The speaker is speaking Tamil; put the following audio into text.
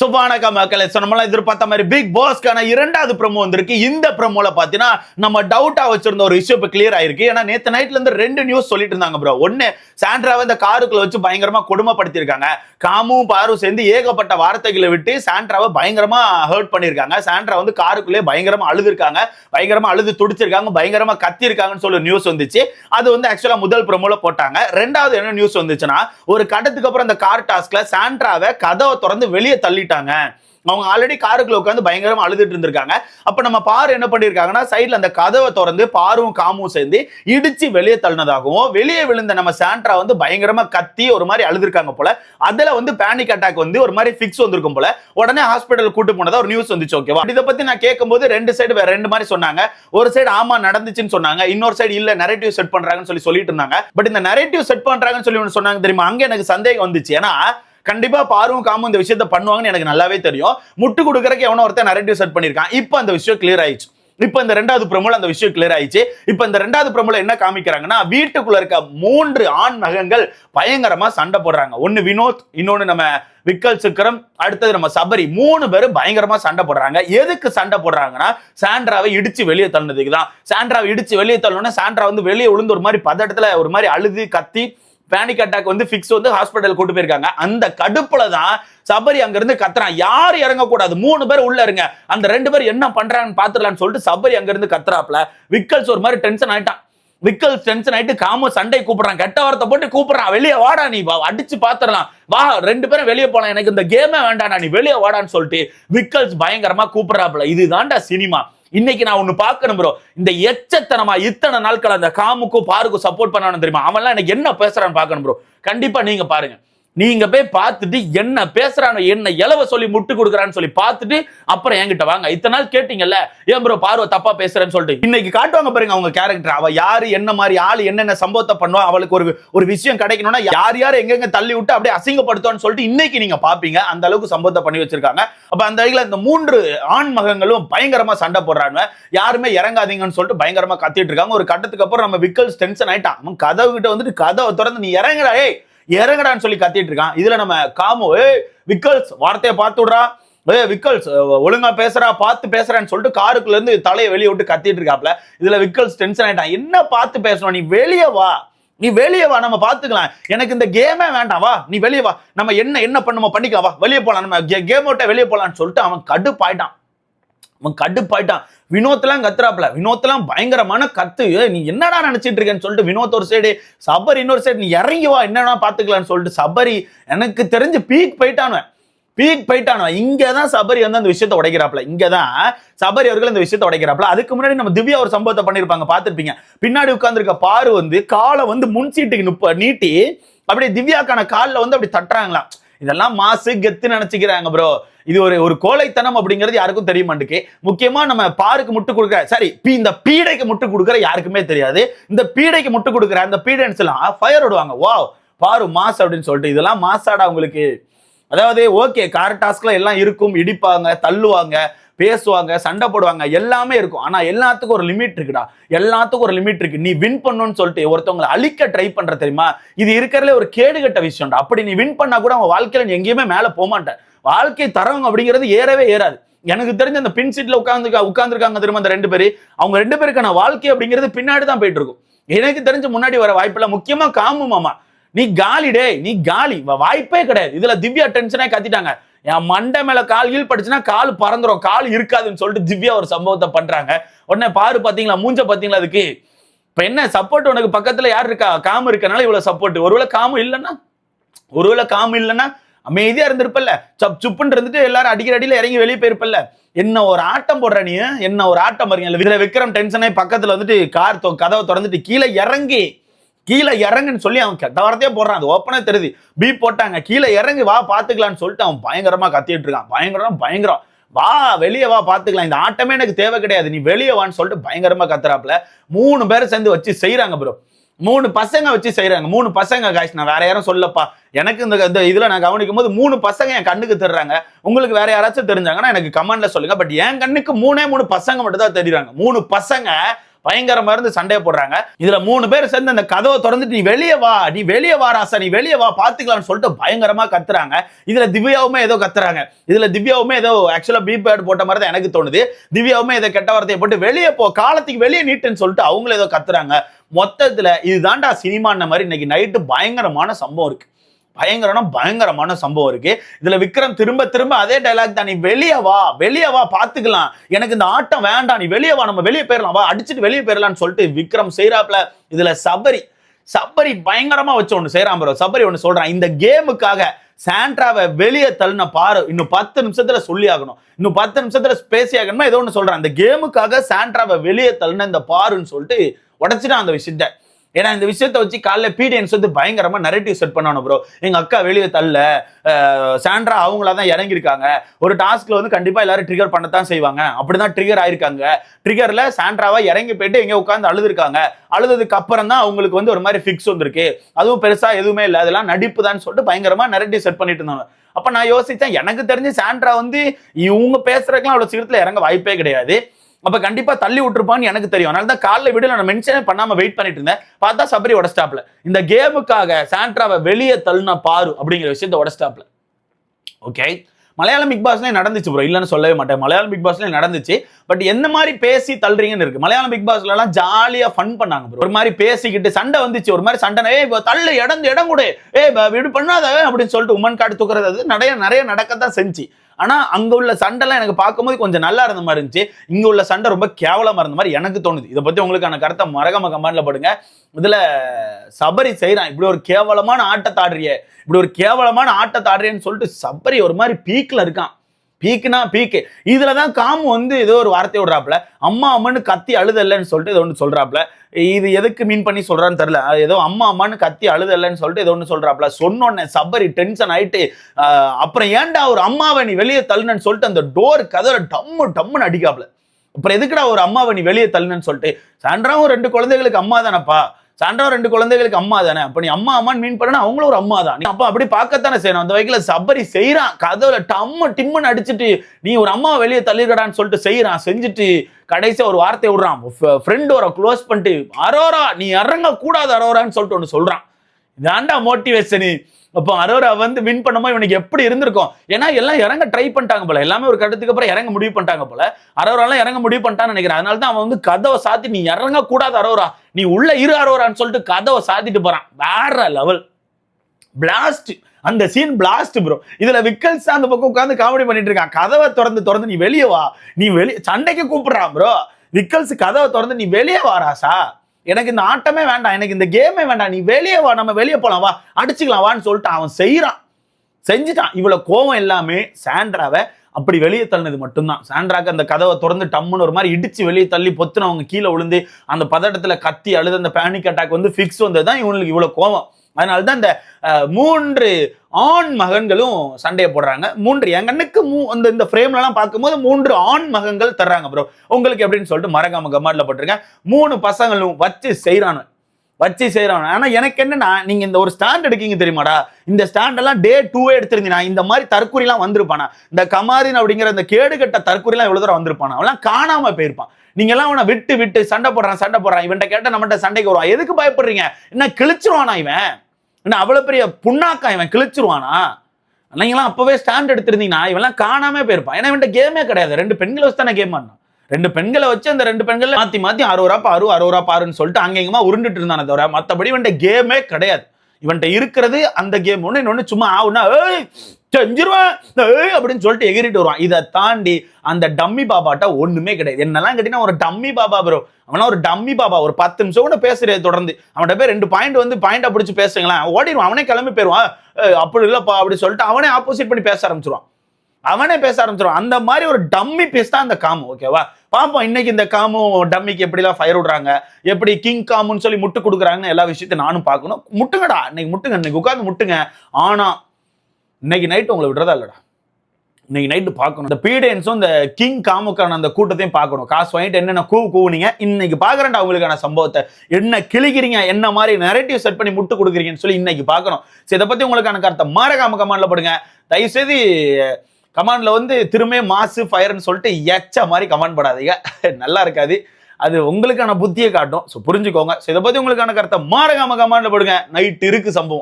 ஸோ வணக்கம் மக்களே. ஸோ நம்மளாம் எதிர்பார்த்த மாதிரி பிக் பாஸ்க்கான இரண்டாவது ப்ரமோ வந்திருக்கு. இந்த ப்ரோமோல பார்த்தீங்கன்னா நம்ம டவுட்டா வச்சிருந்த ஒரு இஷ்யூ இப்போ கிளியர் ஆயிருக்கு. ஏன்னா நேற்று நைட்ல இருந்து ரெண்டு நியூஸ் சொல்லிட்டு இருந்தாங்க ப்ரோ ஒன்று சாண்ட்ராவை இந்த காருக்குள்ள வச்சு பயங்கரமா கொடுமைப்படுத்தியிருக்காங்க. காமும் பாரும் சேர்ந்து ஏகப்பட்ட வார்த்தைகளை விட்டு சாண்ட்ராவை பயங்கரமா ஹர்ட் பண்ணியிருக்காங்க. சாண்ட்ரா வந்து காருக்குள்ளே பயங்கரமா அழுதுருக்காங்க. பயங்கரமா அழுது துடிச்சிருக்காங்க. பயங்கரமா கத்திருக்காங்கன்னு சொல்லி நியூஸ் வந்துச்சு. அது வந்து ஆக்சுவலா முதல் ப்ரோமோல போட்டாங்க. ரெண்டாவது என்ன நியூஸ் வந்துச்சுன்னா ஒரு கட்டத்துக்கு அப்புறம் அந்த கார் டாஸ்க்ல சாண்ட்ராவை கதவை திறந்து வெளியே தள்ளிட்டாங்க. அவங்க ஆல்ரெடி காருக்குள்ள உட்காந்து பயங்கரமா அழுதுட்டு இருந்திருக்காங்க. அப்ப நம்ம பாரு என்ன பண்ணிருக்காங்கன்னா சைடுல அந்த கதவை திறந்து பாரும் காமும் சேர்ந்து இடிச்சு வெளியே தள்ளினதாகவும் வெளியே விழுந்த நம்ம சாண்ட்ரா வந்து பயங்கரமா கத்தி ஒரு மாதிரி அழுதுருக்காங்க போல. அதுல வந்து பேனிக் அட்டாக் வந்து ஒரு மாதிரி ஃபிக்ஸ் வந்திருக்கும் போல. உடனே ஹாஸ்பிட்டல் கூட்டு போனதா ஒரு நியூஸ் வந்துச்சு ஓகேவா இதை பத்தி நான் கேட்கும்போது ரெண்டு சைடு வேற ரெண்டு மாதிரி சொன்னாங்க. ஒரு சைடு ஆமா நடந்துச்சுன்னு சொன்னாங்க. இன்னொரு சைடு இல்ல நெரேட்டிவ் செட் பண்றாங்கன்னு சொல்லி சொல்லிட்டு இருந்தாங்க. பட் இந்த நெரேட்டிவ் செட் பண்றாங்கன்னு சொல்லி சொன்னாங்க தெரியுமா? அங்க எனக்கு சந்தேகம் வந்துச்சு. ஏன்னா கண்டிப்பா பாரும் காமும் இந்த விஷயத்த பண்ணுவாங்கன்னு எனக்கு நல்லாவே தெரியும். முட்டு கொடுக்கறக்கு எவனோ ஒருத்தன் நரேட்டிவ் செட் பண்ணியிருக்கான். இப்போ அந்த விஷயம் கிளியர் ஆயிடுச்சு. இப்போ இந்த ரெண்டாவது பிரமுல அந்த விஷயம் கிளியர் ஆயிடுச்சு. இப்போ இந்த ரெண்டாவது பிரமுல என்ன காமிக்கிறாங்கன்னா வீட்டுக்குள்ள இருக்க மூன்று ஆண் மகங்கள் பயங்கரமா சண்டை போடுறாங்க. ஒன்னு வினோத் இன்னொன்னு நம்ம விக்கல் சிக்கரம் அடுத்தது நம்ம சபரி. மூணு பேரும் பயங்கரமா சண்டை போடுறாங்க. எதுக்கு சண்டை போடுறாங்கன்னா சாண்ட்ராவை இடிச்சு வெளியே தள்ளினதுக்கு தான். சாண்ட்ராவை இடிச்சு வெளியே தள்ளணும்னா சாண்ட்ரா வந்து வெளியே விழுந்து ஒரு மாதிரி பதட்டத்துல ஒரு மாதிரி அழுது கத்தி பேனிக் அட்டாக் வந்து ஃபிக்ஸ் வந்து ஹாஸ்பிட்டல் கூட்டு போயிருக்காங்க. அந்த கடுப்புல தான் சபரி அங்கிருந்து கத்துறான். யார் இறங்கக்கூடாது. மூணு பேர் உள்ள இருங்க. அந்த ரெண்டு பேர் என்ன பண்றாங்கன்னு பாத்துடலாம்னு சொல்லிட்டு சபரி அங்கிருந்து கத்துறாப்ல விக்கல்ஸ் ஒரு மாதிரி டென்ஷன் ஆயிட்டான். விக்கல்ஸ் டென்ஷன் ஆயிட்டு காம சண்டை கூப்பிடுறான். கெட்ட வார்த்தை போட்டு கூப்பிடுறான். வெளியே வாடா நீ. வா அடிச்சு பாத்துடலாம் வா ரெண்டு பேரும் வெளியே போலாம். எனக்கு இந்த கேமே வேண்டாம் நீ வெளியே வாடான்னு சொல்லிட்டு விக்கல்ஸ் பயங்கரமா கூப்பிடுறாப்ல இதுதான்டா சினிமா. இன்னைக்கு நான் ஒண்ணு பார்க்கணும் ப்ரோ இந்த எச்சத்தனமா இத்தனை நாட்கள் அந்த காமுக்கும் பாருக்கும் சப்போர்ட் பண்ணானு தெரியுமா? அவன்லாம் எனக்கு என்ன பேசுறான்னு பார்க்கணும் ப்ரோ கண்டிப்பா நீங்க பாருங்க. நீங்க போய் பார்த்துட்டு என்ன பேசுறானோ என்ன இலவ சொல்லி முட்டு கொடுக்குறான்னு சொல்லி பார்த்துட்டு அப்புறம் என்கிட்ட வாங்க. இத்தனை நாள் கேட்டீங்கல்ல ஏன் ப்ரோ பார்வை தப்பா பேசுறேன்னு சொல்லிட்டு? இன்னைக்கு காட்டுவாங்க பாருங்க அவங்க கேரக்டர் அவ யாரு என்ன மாதிரி ஆள் என்னென்ன சம்பவத்தை பண்ணுவா அவளுக்கு ஒரு ஒரு விஷயம் கிடைக்கணும்னா யார் யார் எங்கெங்க தள்ளி விட்டு அப்படியே அசிங்கப்படுத்துவான்னு சொல்லிட்டு இன்னைக்கு நீங்க பாப்பீங்க அந்த அளவுக்கு சம்பவத்தை பண்ணி வச்சிருக்காங்க. அப்ப அந்த வகையில் இந்த மூன்று ஆண் மகங்களும் பயங்கரமா சண்டை போடுறாங்க. யாருமே இறங்காதீங்கன்னு சொல்லிட்டு பயங்கரமா கத்திட்டு இருக்காங்க. ஒரு கட்டத்துக்கு அப்புறம் நம்ம விக்கல்ஸ் டென்ஷன் ஆயிட்டான். அவன் கதவு கிட்ட வந்துட்டு கதவை திறந்து நீ இறங்குடா ஏய் இறங்குடான்னு சொல்லி கத்திட்டு இருக்கான். இதுல நம்ம காமு ஏய் விக்கல்ஸ் வார்த்தையை பார்த்து விடுறா. ஏ விக்கல்ஸ் ஒழுங்கா பேசுறா பார்த்து பேசுறான்னு சொல்லிட்டு காருக்குள்ள இருந்து தலையை வெளியே விட்டு கத்திட்டு இருக்காப்ல. இதுல விக்கல்ஸ் டென்ஷன் ஆயிட்டான். என்ன பார்த்து பேசணும் நீ வெளியே வா. நீ வெளியே வா. நம்ம பாத்துக்கலாம் எனக்கு இந்த கேமே வேண்டாம். வா நீ வெளியே வா. நம்ம என்ன என்ன பண்ணுமோ பண்ணிக்கலாம். வா வெளியே போலாம். நம்ம கேம் விட்ட வெளியே போகலான்னு சொல்லிட்டு அவன் கடுப்பாயிட்டான். அவன் கடுப்பாயிட்டான். வினோத்லாம் கத்துறாப்ல வினோத்லாம் பயங்கரமான கத்து. நீ என்னடா நினைச்சிட்டு இருக்கேன்னு சொல்லிட்டு வினோத் ஒரு சைடு சபரி இன்னொரு சைடு நீ இறங்கி வா என்னடா பார்த்துக்கலான்னு சொல்லிட்டு சபரி எனக்கு தெரிஞ்சு பீக் போயிட்டானுவன். பீக் போயிட்டானோ இங்க தான் சபரி வந்து அந்த விஷயத்தை உடைக்கிறாப்ல இங்க தான் சபரி அவர்கள் அந்த விஷயத்தை உடைக்கிறாப்ல அதுக்கு முன்னாடி நம்ம திவ்யா ஒரு சம்பவத்தை பண்ணிருப்பாங்க. பார்த்துருப்பீங்க. பின்னாடி உட்காந்துருக்க பாரு வந்து காலை வந்து முன் சீட்டுக்கு நுப்ப நீட்டி அப்படியே திவ்யாக்கான காலில் வந்து அப்படி தட்டுறாங்களாம். இதெல்லாம் மாசு கெத்து நினைச்சுக்கிறாங்க ப்ரோ இது ஒரு ஒரு கோழைத்தனம் அப்படிங்கிறது யாருக்கும் தெரிய மாட்டேங்குது. முக்கியமா நம்ம பாருக்கு முட்டு கொடுக்குற சாரி இந்த பீடைக்கு முட்டு கொடுக்குற யாருக்குமே தெரியாது. இந்த பீடைக்கு முட்டு கொடுக்குற அந்த பீடைன்ஸ் எல்லாம் ஃபயர் விடுவாங்க வாவ் பாரு மாஸ் அப்படின்னு சொல்லிட்டு. இதெல்லாம் மாசாடா உங்களுக்கு அதாவது ஓகே கார் டாஸ்க்ல எல்லாம் இருக்கும் இடிப்பாங்க தள்ளுவாங்க பேசுவாங்க சண்டை போடுவாங்க எல்லாமே இருக்கும். ஆனா எல்லாத்துக்கும் ஒரு லிமிட் இருக்குடா. எல்லாத்துக்கும் ஒரு லிமிட் இருக்கு. நீ வின் பண்ணணும்னு சொல்லிட்டு ஒருத்தவங்களை அழிக்க ட்ரை பண்ற தெரியுமா? இது இருக்கிறதுல ஒரு கேடுகட்ட விஷயம்டா. அப்படி நீ வின் பண்ணா கூட அவன் வாழ்க்கையில நீ எங்கேயுமே மேல போக மாட்டேன் வாழ்க்கை தரம் அப்படிங்கிறது ஏறவே ஏறாது. எனக்கு தெரிஞ்ச அந்த பின் சீட்ல உட்காந்து உட்காந்துருக்காங்க திரும்ப அந்த ரெண்டு பேர்? அவங்க ரெண்டு பேருக்கான வாழ்க்கை அப்படிங்கிறது பின்னாடி தான் போயிட்டு இருக்கும் எனக்கு தெரிஞ்ச முன்னாடி வர வாய்ப்பில்ல முக்கியமா காமு மாமா. நீ காலி டே நீ காலி. வாய்ப்பே கிடையாது. இதுல திவ்யா டென்ஷனே கத்திட்டாங்க. என் மண்டை மேல கால் கீழ் பட்டுச்சுன்னா கால் பறந்துரும். கால் இருக்காதுன்னு சொல்லிட்டு திவ்யா ஒரு சம்பவத்தை பண்றாங்க. உடனே பாரு பாத்தீங்களா? மூஞ்ச பாத்தீங்களா அதுக்கு? இப்ப என்ன சப்போர்ட் உனக்கு பக்கத்துல யார் இருக்கா? காமு இருக்கனால இவ்வளவு சப்போர்ட் ஒருவேளை காமு இல்லைன்னா? ஒருவேளை காமு இல்லைன்னா அமைதியா இருந்திருப்பல்ல. சப் சுப்புன்னு இருந்துட்டு எல்லாரும் அடிக்கிற அடியில இறங்கி வெளியே போயிருப்பல்ல. என்ன ஒரு ஆட்டம் போடுற நீ என்ன ஒரு ஆட்டம் பாருங்க. இதுல விக்ரம் டென்ஷனே பக்கத்துல வந்துட்டு கார் தொ- கதவை திறந்துட்டு கீழே இறங்கி கீழே இறங்குன்னு சொல்லி அவன் கெட்ட வார்த்தையே போடுறான். அது ஓப்பனே தெரியுது. பீ போட்டாங்க. கீழே இறங்கி வா பாத்துக்கலாம்னு சொல்லிட்டு அவன் பயங்கரமா கத்திட்டு இருக்கான். பயங்கரம் பயங்கரம். வா வெளியே வா பாத்துக்கலாம். இந்த ஆட்டமே எனக்கு தேவை கிடையாது. நீ வெளியே வான்னு சொல்லிட்டு பயங்கரமா கத்துறாப்புல. மூணு பேரை சேர்ந்து வச்சு செய்கிறாங்க ப்ரோ மூணு பசங்க வச்சு செய்யறாங்க மூணு பசங்க காய்ஸ் நான் வேற யாரும் சொல்லப்பா. எனக்கு இந்த இந்த இதுல நான் கவனிக்கும் போது மூணு பசங்க என் கண்ணுக்கு தெரிறாங்க. உங்களுக்கு வேற யாராச்சும் தெரிஞ்சாங்கன்னா எனக்கு கமெண்ட்ல சொல்லுங்க. பட் என் கண்ணுக்கு மூணே மூணு பசங்க மட்டும் தான் தெரியுறாங்க. மூணு பசங்க பயங்கரமா இருந்து சண்டையை போடுறாங்க. இதுல மூணு பேர் சேர்ந்து அந்த கதவை திறந்துட்டு நீ வெளியே வா நீ வெளியே வா ராசா நீ வெளியே வா பாத்துக்கலாம்னு சொல்லிட்டு பயங்கரமா கத்துறாங்க. இதுல திவ்யாவுமே ஏதோ கத்துறாங்க. இதுல திவ்யாவுமே ஏதோ ஆக்சுவலா பி பேட் போட்ட மாதிரி தான் எனக்கு தோணுது. திவ்யாவுமே ஏதோ கெட்ட வார்த்தையை போட்டு வெளியே போ காலத்துக்கு வெளியே நீட்டுன்னு சொல்லிட்டு அவங்களும் ஏதோ கத்துறாங்க. மொத்தத்துல இதுதான்டா சினிமான்ன மாதிரி இன்னைக்கு நைட்டு பயங்கரமான சம்பவம் இருக்கு. பயங்கரமான பயங்கரமான சம்பவம் இருக்கு. இதுல விக்ரம் திரும்ப திரும்ப அதே டைலாக் தான் நீ வெளியே வா வெளியே வா பாத்துக்கலாம் எனக்கு இந்த ஆட்டம் வேண்டாம் நீ வெளியே வா நம்ம வெளியே போயிடலாம் வா அடிச்சுட்டு வெளியே போயிடலாம்னு சொல்லிட்டு விக்ரம் செய்யறாப்ல இதுல சபரி சபரி பயங்கரமா வச்சு ஒண்ணு செய்யறான் ப்ரோ சபரி ஒண்ணு சொல்றான் இந்த கேமுக்காக சாண்ட்ராவை வெளியே தள்ளின பாரு. இன்னும் பத்து நிமிஷத்துல சொல்லி ஆகணும். இன்னும் பத்து நிமிஷத்துல பேசி ஆகணுமா? ஏதோ ஒன்று சொல்றான். இந்த கேமுக்காக சாண்ட்ராவை வெளியே தள்ளின இந்த பாருன்னு சொல்லிட்டு உடைச்சிட்டான் அந்த விஷயத்த ஏன்னா இந்த விஷயத்தை வச்சு காலைல பீடியன்ஸ் வந்து பயங்கரமா நரேட்டிவ் செட் பண்ணணும் ப்ரோ எங்க அக்கா வெளியே தள்ள சாண்ட்ரா அவங்களா தான் இறங்கியிருக்காங்க. ஒரு டாஸ்க்ல வந்து கண்டிப்பா எல்லாரும் ட்ரிகர் பண்ணத்தான் செய்வாங்க. அப்படிதான் ட்ரிகர் ஆயிருக்காங்க. ட்ரிகர்ல சாண்ட்ராவா இறங்கி போயிட்டு எங்க உட்காந்து அழுதுருக்காங்க. அழுததுக்கு அப்புறம் தான் அவங்களுக்கு வந்து ஒரு மாதிரி ஃபிக்ஸ் வந்திருக்கு. அதுவும் பெருசா எதுவுமே இல்லை. அதெல்லாம் நடிப்பு தான் சொல்லிட்டு பயங்கரமா நரேட்டிவ் செட் பண்ணிட்டு இருந்தாங்க. அப்ப நான் யோசிச்சேன் எனக்கு தெரிஞ்சு சாண்ட்ரா வந்து இவங்க பேசுறதுக்கெல்லாம் அவ்வளவு சீக்கிரத்துல இறங்க வாய்ப்பே கிடையாது. அப்ப கண்டிப்பா தள்ளி விட்டுருப்பான்னு எனக்கு தெரியும். அதனால தான் காலைல வீடியோ நான் மென்ஷனே பண்ணாம வெயிட் பண்ணிட்டு இருந்தேன். பார்த்தா சபரி உடஸ்டாப்ல இந்த கேமுக்காக சாண்ட்ராவை வெளியே தள்ளின பாரு அப்படிங்கிற விஷயத்த உடஸ்டாப்ல ஓகே மலையாளம் பிக் பாஸ்லயும் நடந்துச்சு ப்ரோ இல்லைன்னு சொல்லவே மாட்டேன். மலையாளம் பிக் பாஸ்லயும் நடந்துச்சு. பட் என்ன மாதிரி பேசி தள்ளுறீங்கன்னு இருக்கு. மலையாளம் பிக் பாஸ்ல எல்லாம் ஜாலியா ஃபன் பண்ணாங்க ப்ரோ ஒரு மாதிரி பேசிக்கிட்டு சண்டை வந்துச்சு. ஒரு மாதிரி சண்டை ஏ இப்போ தள்ளு இடம் இடம் கூட. ஏய் விடு பண்ணாத அப்படின்னு சொல்லிட்டு உமன் கார்டு தூக்குறது அது. நிறைய நிறைய நடக்கத்தான் செஞ்சு. ஆனால் அங்கே உள்ள சண்டைலாம் எனக்கு பார்க்கும்போது கொஞ்சம் நல்லா இருந்த மாதிரி இருந்துச்சு. இங்கே உள்ள சண்டை ரொம்ப கேவலமாக இருந்த மாதிரி எனக்கு தோணுது. இதை பற்றி உங்களுக்கான கருத்தை மறக்காம கமெண்ட்ல போடுங்க. இதில் சபரி செய்கிறான் இப்படி ஒரு கேவலமான ஆட்டத்தாடுறிய. இப்படி ஒரு கேவலமான ஆட்டத்தாடுறியேன்னு சொல்லிட்டு சபரி ஒரு மாதிரி பீக்கில் இருக்கான். பீக்குனா பீக்கு. இதில் தான் காமு வந்து ஏதோ ஒரு வார்த்தை விடுறாப்புல. அம்மா அம்மான்னு கத்தி அழுதல்லன்னு சொல்லிட்டு ஏதோ ஒன்று சொல்கிறாப்புல இது எதுக்கு மீன் பண்ணி சொல்கிறான்னு தெரில அது ஏதோ அம்மா அம்மான்னு கத்தி அழுதல்லன்னு சொல்லிட்டு ஏதோ ஒன்று சொல்கிறாப்புல சொன்னோன்னே சபரி டென்ஷன் ஆயிட்டு அப்புறம் ஏன்டா ஒரு அம்மாவை நீ வெளியே தள்ளுனன்னு சொல்லிட்டு அந்த டோர் கதவை டம்மு டம்முன்னு அடிக்காப்புல. அப்புறம் எதுக்குடா ஒரு அம்மாவை நீ வெளியே தள்ளுனன்னு சொல்லிட்டு. சாயந்தரம் ரெண்டு குழந்தைகளுக்கு அம்மா தானப்பா. சாண்ட்ரா ரெண்டு குழந்தைகளுக்கு அம்மா தானே? அப்ப நீ அம்மா அம்மான்னு மீன் பண்ணா அவங்களும் ஒரு அம்மா தான். நீ அப்ப அப்படி பார்க்கத்தானே செய்யணும்? அந்த வகையில சபரி செய்யறான் கதவுல டம்மு டிம்மன் அடிச்சுட்டு நீ ஒரு அம்மா வெளியே தள்ளிருக்கடான்னு சொல்லிட்டு செய்யறான் செஞ்சுட்டு கடைசியா ஒரு வார்த்தை விடுறான். ஃப்ரெண்ட் ஒரு க்ளோஸ் பண்ணிட்டு அரோரா நீ இறங்க கூடாது அரோரான்னு சொல்லிட்டு ஒன்று சொல்றான். இதாண்டா மோட்டிவேஷனு அப்போ அரோரா வந்து வின் பண்ணும்போது இவனுக்கு எப்படி இருந்திருக்கும்? ஏன்னா எல்லாம் இறங்க ட்ரை பண்ணிட்டாங்க போல. எல்லாமே ஒரு கட்டத்துக்கு அப்புறம் இறங்க முடிவு பண்ணிட்டாங்க போல. அரோராலாம் இறங்க முடிவு பண்ணிட்டான்னு நினைக்கிறேன். அதனால தான் அவன் வந்து கதவை சாத்தி நீ இறங்க கூடாது அரோரா. நீ உள்ள இரு அரோரான்னு சொல்லிட்டு கதவை சாத்திட்டு போறான். வேற லெவல் பிளாஸ்ட் அந்த சீன் பிளாஸ்ட் ப்ரோ இதுல விக்கல்ஸ் அந்த பக்கம் உட்காந்து காமெடி பண்ணிட்டு இருக்கான். கதவை திறந்து திறந்து நீ வெளியே வா. நீ வெளியே சண்டைக்கு கூப்பிடுறான் ப்ரோ விக்கல்ஸ் கதவை திறந்து நீ வெளியே வாராசா எனக்கு இந்த ஆட்டமே வேண்டாம் எனக்கு இந்த கேமே வேண்டாம் நீ வெளியே வா நம்ம வெளியே போகலாம் வா அடிச்சுக்கலாம் வான்னு சொல்லிட்டு அவன் செய்கிறான் செஞ்சுட்டான். இவ்வளோ கோவம் எல்லாமே சாண்ட்ராவை அப்படி வெளியே தள்ளினது மட்டும்தான். சாண்ட்ராக்கு அந்த கதவை திறந்து டம்முன்னு ஒரு மாதிரி இடிச்சு வெளியே தள்ளி பொத்துனவங்க கீழே விழுந்து அந்த பதட்டத்தில் கத்தி அழுது அந்த பேனிக் அட்டாக் வந்து ஃபிக்ஸ் வந்தது தான் இவங்களுக்கு இவ்வளோ கோவம். அதனால தான் இந்த மூன்று ஆண் மகன்களும் சண்டையை போடுறாங்க. மூன்று என் கண்ணுக்கு மூ அந்த இந்த ஃப்ரேம்லலாம் பார்க்கும்போது மூன்று ஆண் மகன்கள் தர்றாங்க ப்ரோ உங்களுக்கு எப்படின்னு சொல்லிட்டு மறக்காம கமெண்ட்ல போட்டிருக்கேன். மூணு பசங்களும் வச்சு செய்கிறானு வச்சு செய்கிறானு ஆனால் எனக்கு என்னன்னா நீங்கள் இந்த ஒரு ஸ்டாண்ட் எடுக்கீங்க தெரியுமாடா? இந்த ஸ்டாண்டெல்லாம் டே டூவே எடுத்திருந்தீங்கன்னா இந்த மாதிரி தற்கொலைலாம் வந்திருப்பானா? இந்த கமாரின் அப்படிங்கிற இந்த கேடுகட்ட தற்கொலைலாம் எவ்வளோ தூரம் வந்திருப்பானா? அவெல்லாம் காணாம போயிருப்பான். நீங்கெல்லாம் அவனை விட்டு விட்டு சண்டை போடுறான் சண்டை போடுறான். இவன்கிட்ட கேட்டால் நம்மகிட்ட சண்டைக்கு வருவான். எதுக்கு பயப்படுறீங்க? என்ன கிழிச்சிருவானா இவன்? என்ன அவ்வளோ பெரிய புண்ணாக்கா இவன் கிழிச்சிருவானா? நீங்களாம் அப்போவே ஸ்டாண்ட் எடுத்திருந்தீங்கன்னா இவெல்லாம் காணாமல் போயிருப்பான் ஏன்னா இவன்ட்ட கேமே கிடையாது. ரெண்டு பெண்களை வச்சு தானே கேம் ஆடினான். ரெண்டு பெண்களை வச்சு அந்த ரெண்டு பெண்கள் மாற்றி மாற்றி அறுபது ரூபா பாரு அறுபது ரூபா பாருன்னு சொல்லிட்டு அங்கேயுமா உருண்டுட்டு இருந்தானே தவிர மற்றபடி இவன்ட்ட கேமே கிடையாது. இவன்கிட்ட இருக்கிறது அந்த கேம் ஒண்ணு இன்னொன்னு சும்மா ஆகுனா ஏய் செஞ்சிருவேன் ஏய் அப்படின்னு சொல்லிட்டு எகிரிட்டு வருவான். இதை தாண்டி அந்த டம்மி பாபாட்ட ஒண்ணுமே கிடையாது. என்னெல்லாம் கேட்டீங்கன்னா ஒரு டம்மி பாபா ப்ரோ அவனா ஒரு டம்மி பாபா. ஒரு பத்து நிமிஷம் கூட பேசுறது தொடர்ந்து. அவன்கிட்ட போய் ரெண்டு பாயிண்ட் வந்து பாயிண்டா பிடிச்சி பேசுங்களேன். ஓடிடுவான். அவனே கிளம்பி போயிடுவான். அப்படி இல்லப்பா அப்படி சொல்லிட்டு அவனே ஆப்போசிட் பண்ணி பேச ஆரம்பிச்சிருவான். அவனே பேச ஆரம்பிச்சிருவான். அந்த மாதிரி ஒரு டம்மி பீஸ் தான் அந்த காமு ஓகேவா பாப்போம் இன்னைக்கு இந்த காமு டம்மிக்கு எப்படிலாம் ஃபயர் விடுறாங்க? எப்படி கிங் காமுன்னு சொல்லி முட்டு கொடுக்குறாங்கன்னு எல்லா விஷயத்தையும் நானும் பார்க்கணும். முட்டுங்கடா இன்னைக்கு முட்டுங்க இன்னைக்கு உட்காந்து முட்டுங்க. ஆனா இன்னைக்கு நைட் உங்களை விடுறதா இல்லடா. இன்னைக்கு நைட்டு பார்க்கணும். இந்த பீடியன்ஸும் இந்த கிங் காமுக்கான அந்த கூட்டத்தையும் பார்க்கணும். காசு வாங்கிட்டு என்னென்ன கூ கூவுனீங்க? இன்னைக்கு பார்க்குறேன்டா அவங்களுக்கான சம்பவத்தை. என்ன கிழிக்கிறீங்க? என்ன மாதிரி நெரட்டிவ் செட் பண்ணி முட்டு கொடுக்குறீங்கன்னு சொல்லி இன்னைக்கு பார்க்கணும். சரி இதை பற்றி உங்களுக்கான கருத்தை மறக்காம கமாண்டில் போடுங்க. தயவுசெய்து கமாண்ட்ல வந்து திரும்ப மாசு ஃபயர்னு சொல்லிட்டு எச்ச மாதிரி கமெண்ட் பண்ணாதீங்க நல்லா இருக்காது. அது உங்களுக்கான புத்தியை காட்டும். ஸோ புரிஞ்சுக்கோங்க. ஸோ இதை பற்றி உங்களுக்கான கருத்தை மாறகாம கமாண்டில் போடுங்க. நைட் இருக்கு சம்பவம்.